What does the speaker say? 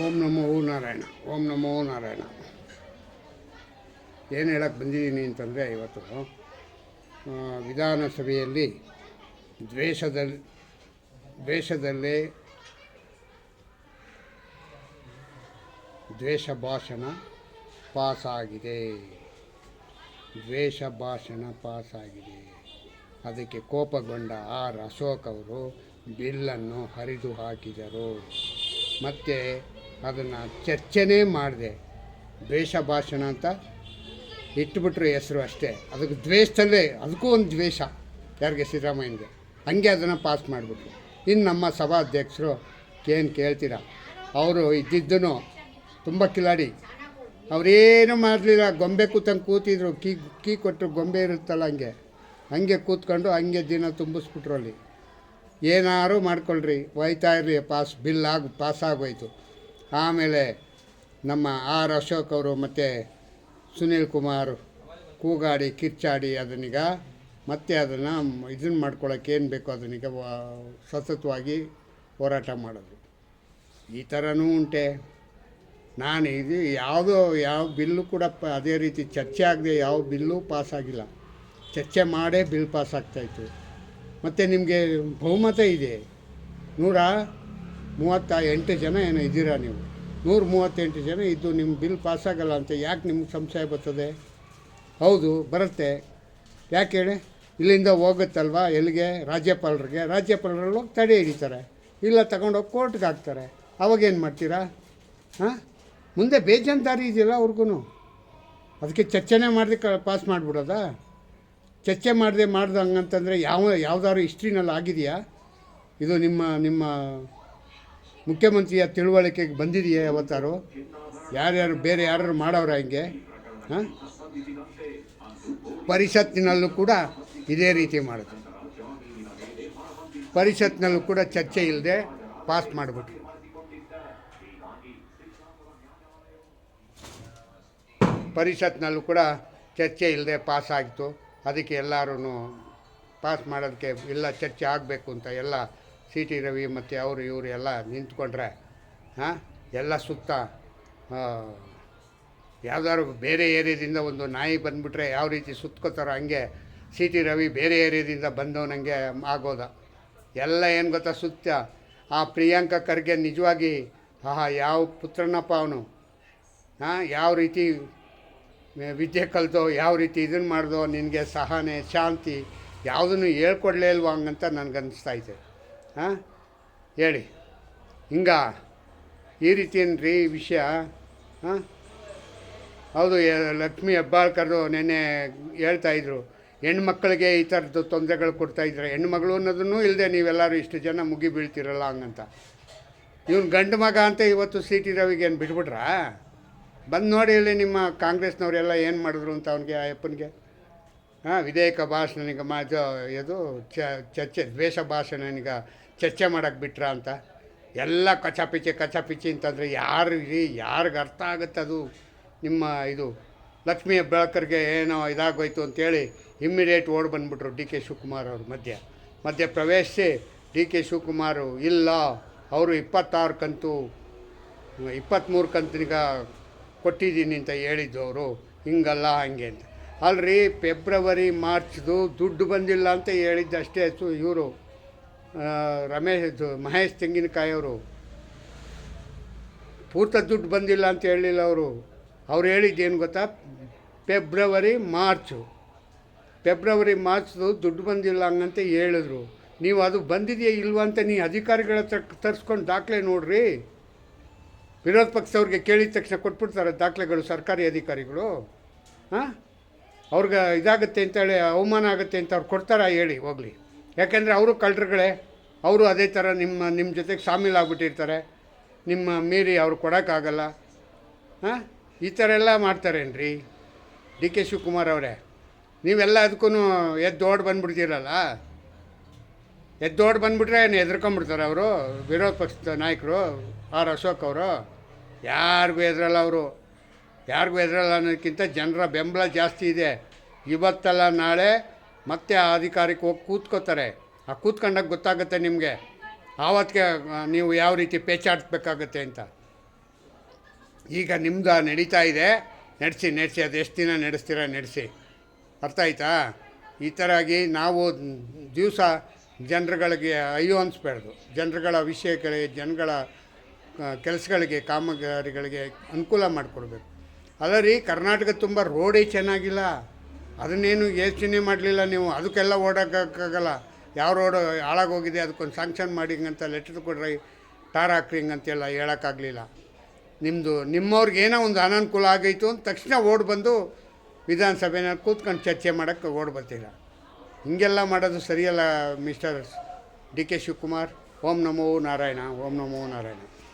ಓಂ ನಮೋ ನಾರಾಯಣ, ಓಂ ನಮೋ ನಾರಾಯಣ. ಏನು ಹೇಳಕ್ಕೆ ಬಂದಿದ್ದೀನಿ ಅಂತಂದರೆ ಇವತ್ತು ವಿಧಾನಸಭೆಯಲ್ಲಿ ದ್ವೇಷದಲ್ಲಿ ದ್ವೇಷದಲ್ಲೇ ದ್ವೇಷ ಭಾಷಣ ಪಾಸಾಗಿದೆ. ದ್ವೇಷ ಭಾಷಣ ಪಾಸಾಗಿದೆ. ಅದಕ್ಕೆ ಕೋಪಗೊಂಡ ಆರ್ ಅಶೋಕ್ ಅವರು ಬಿಲ್ಲನ್ನು ಹರಿದು ಹಾಕಿದರು. ಮತ್ತು ಅದನ್ನು ಚರ್ಚೆನೇ ಮಾಡಿದೆ. ದ್ವೇಷ ಭಾಷಣ ಅಂತ ಇಟ್ಬಿಟ್ರು ಹೆಸರು ಅಷ್ಟೇ. ಅದಕ್ಕೆ ದ್ವೇಷದಲ್ಲೇ, ಅದಕ್ಕೂ ಒಂದು ದ್ವೇಷ ಯಾರಿಗೆ ಸಿದ್ದರಾಮಯ್ಯನಿಗೆ. ಹಂಗೆ ಅದನ್ನು ಪಾಸ್ ಮಾಡಿಬಿಟ್ರು. ಇನ್ನು ನಮ್ಮ ಸಭಾಧ್ಯಕ್ಷರು ಏನು ಕೇಳ್ತೀರಾ? ಅವರು ಇದ್ದಿದ್ದನು ತುಂಬ ಕಿಲಾಡಿ. ಅವರೇನು ಮಾಡಲಿಲ್ಲ. ಗೊಂಬೆ ಕೂತಂಗೆ ಕೂತಿದ್ರು. ಕೀ ಕೀ ಕೊಟ್ಟರು ಗೊಂಬೆ ಇರುತ್ತಲ್ಲ ಹಂಗೆ. ಹಂಗೆ ಕೂತ್ಕೊಂಡು ಹಂಗೆ ದಿನ ತುಂಬಿಸ್ಬಿಟ್ರು ಅಲ್ಲಿ. ಏನಾರು ಮಾಡ್ಕೊಳ್ರಿ. ಒಯ್ತಾ ಇರಲಿ ಪಾಸ್ ಬಿಲ್ ಆಗಿ ಪಾಸ್ ಆಗೋಯ್ತು. ಆಮೇಲೆ ನಮ್ಮ ಆರ್ ಅಶೋಕ್ ಅವರು ಮತ್ತು ಸುನೀಲ್ ಕುಮಾರ್ ಕೂಗಾಡಿ, ಕಿರ್ಚಾಡಿ ಅದನ್ನೀಗ ಮತ್ತೆ ಅದನ್ನು ಇದನ್ನು ಮಾಡ್ಕೊಳ್ಳೋಕೆ ಏನು ಬೇಕೋ ಅದನ್ನೀಗ ಸತತವಾಗಿ ಹೋರಾಟ ಮಾಡೋದು ಈ ಥರನೂ ಉಂಟೆ. ನಾನು ಇದು ಯಾವುದೋ ಯಾವ ಬಿಲ್ಲು ಕೂಡ ಪ, ಅದೇ ರೀತಿ ಚರ್ಚೆ ಆಗದೆ ಯಾವ ಬಿಲ್ಲು ಪಾಸ್ ಆಗಿಲ್ಲ. ಚರ್ಚೆ ಮಾಡೇ ಬಿಲ್ ಪಾಸ್ ಆಗ್ತಾಯಿತ್ತು ಮತ್ತು ನಿಮಗೆ ಬಹುಮತ ಇದೆ. ನೂರ ಮೂವತ್ತ ಎಂಟು ಜನ ಏನೋ ಇದ್ದೀರಾ ನೀವು? ನೂರ ಮೂವತ್ತೆಂಟು ಜನ ಇದ್ದು ನಿಮ್ಮ ಬಿಲ್ ಪಾಸ್ ಆಗಲ್ಲ ಅಂತ ಯಾಕೆ ನಿಮ್ಗೆ ಸಂಶಯ ಬರ್ತದೆ? ಹೌದು, ಬರುತ್ತೆ. ಯಾಕೆ ಹೇಳಿ? ಇಲ್ಲಿಂದ ಹೋಗುತ್ತಲ್ವಾ? ಎಲ್ಲಿಗೆ? ರಾಜ್ಯಪಾಲರಿಗೆ. ರಾಜ್ಯಪಾಲರು ತಡೆ ಹಿಡಿತಾರೆ. ಇಲ್ಲ ತಗೊಂಡೋಗಿ ಕೋರ್ಟ್ಗೆ ಹಾಕ್ತಾರೆ. ಅವಾಗೇನು ಮಾಡ್ತೀರಾ? ಹಾಂ? ಮುಂದೆ ಬೇಜಾನ್ದಾರಿ ಇದೆಯಲ್ಲ ಅವ್ರಿಗೂ ಅದಕ್ಕೆ ಚರ್ಚೆನೇ ಮಾಡದೆ ಕ, ಪಾಸ್ ಮಾಡಿಬಿಡೋದಾ? ಚರ್ಚೆ ಮಾಡದೆ ಮಾಡ್ದೆ ಹಂಗಂತಂದರೆ ಯಾವ, ಯಾವ್ದಾದ್ರು ಹಿಸ್ಟ್ರಿನಲ್ಲಿ ಆಗಿದೆಯಾ? ಇದು ನಿಮ್ಮ ನಿಮ್ಮ ಮುಖ್ಯಮಂತ್ರಿಯ ತಿಳುವಳಿಕೆಗೆ ಬಂದಿದೆಯಾ ಯಾವತ್ತಾರು? ಯಾರ್ಯಾರು ಬೇರೆ ಯಾರು ಮಾಡೋರ ಹಿಂಗೆ? ಪರಿಷತ್ತಿನಲ್ಲೂ ಕೂಡ ಇದೇ ರೀತಿ ಮಾಡೋದು ಪರಿಷತ್ನಲ್ಲೂ ಕೂಡ ಚರ್ಚೆ ಇಲ್ಲದೆ ಪಾಸ್ ಮಾಡಿಬಿಟ್ರು. ಪರಿಷತ್ನಲ್ಲೂ ಕೂಡ ಚರ್ಚೆ ಇಲ್ಲದೆ ಪಾಸ್ ಆಗಿತ್ತು. ಅದಕ್ಕೆ ಎಲ್ಲರೂ ಪಾಸ್ ಮಾಡೋದಕ್ಕೆ ಇಲ್ಲ ಚರ್ಚೆ ಆಗಬೇಕು ಅಂತ ಎಲ್ಲ ಸಿ ಟಿ ರವಿ ಮತ್ತು ಅವರು ಇವರು ಎಲ್ಲ ನಿಂತ್ಕೊಂಡ್ರೆ, ಹಾಂ, ಎಲ್ಲ ಸುತ್ತ ಯಾವ್ದಾದ್ರು ಬೇರೆ ಏರಿಯಾದಿಂದ ಒಂದು ನಾಯಿ ಬಂದುಬಿಟ್ರೆ ಯಾವ ರೀತಿ ಸುತ್ಕೋತಾರೋ ಹಂಗೆ ಸಿ ಟಿ ರವಿ ಬೇರೆ ಏರಿಯಾದಿಂದ ಬಂದವನಂಗೆ ಆಗೋದ. ಎಲ್ಲ ಏನು ಗೊತ್ತಾ ಸುತ್ತ ಆ ಪ್ರಿಯಾಂಕ ಖರ್ಗೆ ನಿಜವಾಗಿ, ಆಹಾ, ಯಾವ ಪುತ್ರನಪ್ಪ ಅವನು? ಹಾಂ, ಯಾವ ರೀತಿ ವಿದ್ಯೆ ಕಲಿತೋ, ಯಾವ ರೀತಿ ಇದನ್ನು ಮಾಡ್ದೋ, ನಿನಗೆ ಸಹನೆ, ಶಾಂತಿ ಯಾವುದನ್ನು ಹೇಳ್ಕೊಡ್ಲೇ ಇಲ್ವಾ ಹಂಗಂತ ನನಗನ್ನಿಸ್ತಾ ಐತೆ ಹಾಂ? ಹೇಳಿ. ಹಿಂಗ. ಈ ರೀತಿ ಏನ್ರಿ ವಿಷಯ? ಹಾಂ? ಹೌದು ಲಕ್ಷ್ಮೀ ಹೆಬ್ಬಾಳ್ಕರ್ದು ನೆನ್ನೆ ಹೇಳ್ತಾಯಿದ್ರು ಹೆಣ್ಮಕ್ಳಿಗೆ ಈ ಥರದ್ದು ತೊಂದರೆಗಳು ಕೊಡ್ತಾಯಿದ್ರೆ ಹೆಣ್ಮಗಳು ಅನ್ನೋದನ್ನು ಇಲ್ಲದೆ ನೀವೆಲ್ಲರೂ ಇಷ್ಟು ಜನ ಮುಗಿ ಬೀಳ್ತಿರಲ್ಲ ಹಂಗಂತ. ಇವನು ಗಂಡು ಮಗ ಅಂತ ಇವತ್ತು ಸಿ ಟಿ ಏನು ಬಿಟ್ಬಿಟ್ರಾ? ಬಂದು ನೋಡಿ ಇಲ್ಲಿ ನಿಮ್ಮ ಕಾಂಗ್ರೆಸ್ನವರೆಲ್ಲ ಏನು ಮಾಡಿದ್ರು ಅಂತ ಅವನಿಗೆ ಅಯ್ಯಪ್ಪನಿಗೆ ಹಾಂ, ವಿಧೇಯಕ ಭಾಷಣನಿಗೆ ಮಾ, ಇದು ಚರ್ಚೆ, ದ್ವೇಷ ಭಾಷಣನಿಗ ಚರ್ಚೆ ಮಾಡೋಕ್ಕೆ ಬಿಟ್ರ ಅಂತ. ಎಲ್ಲ ಕಚಾಪಿಚಿ ಕಚಾಪಿಚಿ ಅಂತಂದರೆ ಯಾರು ಯಾರಿಗೆ ಅರ್ಥ ಆಗುತ್ತೆ ಅದು? ನಿಮ್ಮ ಇದು ಲಕ್ಷ್ಮೀ ಹೆಬ್ಬಾಳ್ಕರ್ಗೆ ಏನೋ ಇದಾಗೋಯ್ತು ಅಂತೇಳಿ ಇಮ್ಮಿಡಿಯೇಟ್ ಓಡ್ ಬಂದುಬಿಟ್ರು ಡಿ ಕೆ ಶಿವಕುಮಾರ್ ಅವರು ಮಧ್ಯ. ಮಧ್ಯ ಪ್ರವೇಶಿಸಿ ಡಿ ಕೆ ಶಿವಕುಮಾರು ಇಲ್ಲ, ಅವರು ಇಪ್ಪತ್ತಾರು ಕಂತು ಇಪ್ಪತ್ತ್ಮೂರು ಕಂತಿನಿಗ ಕೊಟ್ಟಿದ್ದೀನಿ ಅಂತ ಹೇಳಿದ್ದು ಅವರು. ಹಿಂಗಲ್ಲ ಹಂಗೆ ಅಂತ. ಅಲ್ರಿ, ಫೆಬ್ರವರಿ, ಮಾರ್ಚ್ದು ದುಡ್ಡು ಬಂದಿಲ್ಲ ಅಂತ ಹೇಳಿದ್ದಷ್ಟೇ ಇವರು. ರಮೇಶ್, ಮಹೇಶ್ ತೆಂಗಿನಕಾಯಿ ಅವರು, ಪೂರ್ತ ದುಡ್ಡು ಬಂದಿಲ್ಲ ಅಂತ ಹೇಳಿಲ್ಲ ಅವರು. ಅವ್ರು ಹೇಳಿದ್ದೇನು ಗೊತ್ತಾ? February, March. ಫೆಬ್ರವರಿ ಮಾರ್ಚ್ದು ದುಡ್ಡು ಬಂದಿಲ್ಲ ಹಂಗಂತ ಹೇಳಿದ್ರು. ನೀವು ಅದು ಬಂದಿದೆಯಾ ಇಲ್ವ ಅಂತ ನೀವು ಅಧಿಕಾರಿಗಳ ಹತ್ರ ತರಿಸ್ಕೊಂಡು ದಾಖಲೆ ನೋಡ್ರಿ. ವಿರೋಧ ಪಕ್ಷದವ್ರಿಗೆ ಕೇಳಿದ ತಕ್ಷಣ ಕೊಟ್ಬಿಡ್ತಾರೆ ದಾಖಲೆಗಳು ಸರ್ಕಾರಿ ಅಧಿಕಾರಿಗಳು. ಹಾಂ ಅವ್ರಿಗೆ ಇದಾಗುತ್ತೆ ಅಂತೇಳಿ, ಅವಮಾನ ಆಗುತ್ತೆ ಅಂತ ಅವ್ರು ಕೊಡ್ತಾರಾ ಹೇಳಿ, ಹೋಗಲಿ. ಯಾಕೆಂದರೆ ಅವರು ಕಳ್ಳರುಗಳೇ. ಅವರು ಅದೇ ಥರ ನಿಮ್ಮ ನಿಮ್ಮ ಜೊತೆಗೆ ಶಾಮೀಲಾಗ್ಬಿಟ್ಟಿರ್ತಾರೆ ನಿಮ್ಮ ಮೀರಿ ಅವ್ರು ಕೊಡೋಕ್ಕಾಗಲ್ಲ. ಹಾಂ? ಈ ಥರ ಎಲ್ಲ ಮಾಡ್ತಾರೇನ್ರಿ? ಡಿ ಕೆ ಶಿವಕುಮಾರ್ ಅವರೇ. ನೀವೆಲ್ಲ ಅದಕ್ಕೂ ಎದ್ದೋಡ್ ಬಂದ್ಬಿಡ್ತೀರಲ್ಲ? ಎದ್ದೋಡ್ ಬಂದುಬಿಟ್ರೆ ಏನು ಹೆದರ್ಕೊಂಬಿಡ್ತಾರೆ ಅವರು? ವಿರೋಧ ಪಕ್ಷದ ನಾಯಕರು ಆರ್ ಅಶೋಕ್ ಅವರು? ಯಾರಿಗೂ ಎದ್ರಲ್ಲ ಅವರು. ಯಾರಿಗೂ ಎದ್ರಲ್ಲ ಅನ್ನೋದಕ್ಕಿಂತ ಜನರ ಬೆಂಬಲ ಜಾಸ್ತಿ ಇದೆ. ಇವತ್ತಲ್ಲ ನಾಳೆ ಮತ್ತೆ ಆ ಅಧಿಕಾರಕ್ಕೆ ಹೋಗಿ ಕೂತ್ಕೋತಾರೆ. ಆ ಕೂತ್ಕೊಂಡಾಗ ಗೊತ್ತಾಗುತ್ತೆ ನಿಮಗೆ, ಆವತ್ತಿಗೆ ನೀವು ಯಾವ ರೀತಿ ಪೇಚಾಡಿಸ್ಬೇಕಾಗತ್ತೆ ಅಂತ. ಈಗ ನಿಮ್ದು ನಡೀತಾ ಇದೆ. ನಡೆಸಿ ನಡೆಸಿ, ಅದು ಎಷ್ಟು ದಿನ ನಡೆಸ್ತೀರ, ನಡೆಸಿ. ಅರ್ಥ ಆಯ್ತಾ? ಈ ಥರ ಆಗಿ ನಾವು ದಿವಸ ಜನರುಗಳಿಗೆ ಅಯ್ಯೋ ಅನಿಸ್ಬಾರ್ದು ಜನರುಗಳ ವಿಷಯಗಳಿಗೆ, ಜನಗಳ ಕೆಲಸಗಳಿಗೆ, ಕಾಮಗಾರಿಗಳಿಗೆ ಅನುಕೂಲ ಮಾಡಿಕೊಡ್ಬೇಕು. ಅಲ್ಲ ರೀ, ಕರ್ನಾಟಕ ತುಂಬ ರೋಡೇ ಚೆನ್ನಾಗಿಲ್ಲ. ಅದನ್ನೇನು ಯೋಚನೆ ಮಾಡಲಿಲ್ಲ ನೀವು. ಅದಕ್ಕೆಲ್ಲ ಓಡೋಕ್ಕಾಗಲ್ಲ. ಯಾವ ರೋಡು ಹಾಳಾಗೋಗಿದೆ ಅದಕ್ಕೊಂದು ಸ್ಯಾಂಕ್ಷನ್ ಮಾಡಿ ಹಿಂಗಂತ ಲೆಟರ್ ಕೊಡ್ರಿ ಟಾರ್ ಹಾಕ್ರಿ ಹಿಂಗಂತೆಲ್ಲ ಹೇಳೋಕ್ಕಾಗಲಿಲ್ಲ. ನಿಮ್ಮದು ನಿಮ್ಮವ್ರಿಗೆ ಏನೋ ಒಂದು ಅನಾನುಕೂಲ ಆಗೈತು ಅಂತ ತಕ್ಷಣ ಓಡ್ ಬಂದು ವಿಧಾನಸಭೆನ ಕೂತ್ಕೊಂಡು ಚರ್ಚೆ ಮಾಡೋಕ್ಕೆ ಓಡ್ ಬರ್ತೀರ. ಹೀಗೆಲ್ಲ ಮಾಡೋದು ಸರಿಯಲ್ಲ ಮಿಸ್ಟರ್ ಡಿ ಕೆ ಶಿವಕುಮಾರ್. ಓಂ ನಮೋ ನಾರಾಯಣ, ಓಂ ನಮೋ ನಾರಾಯಣ.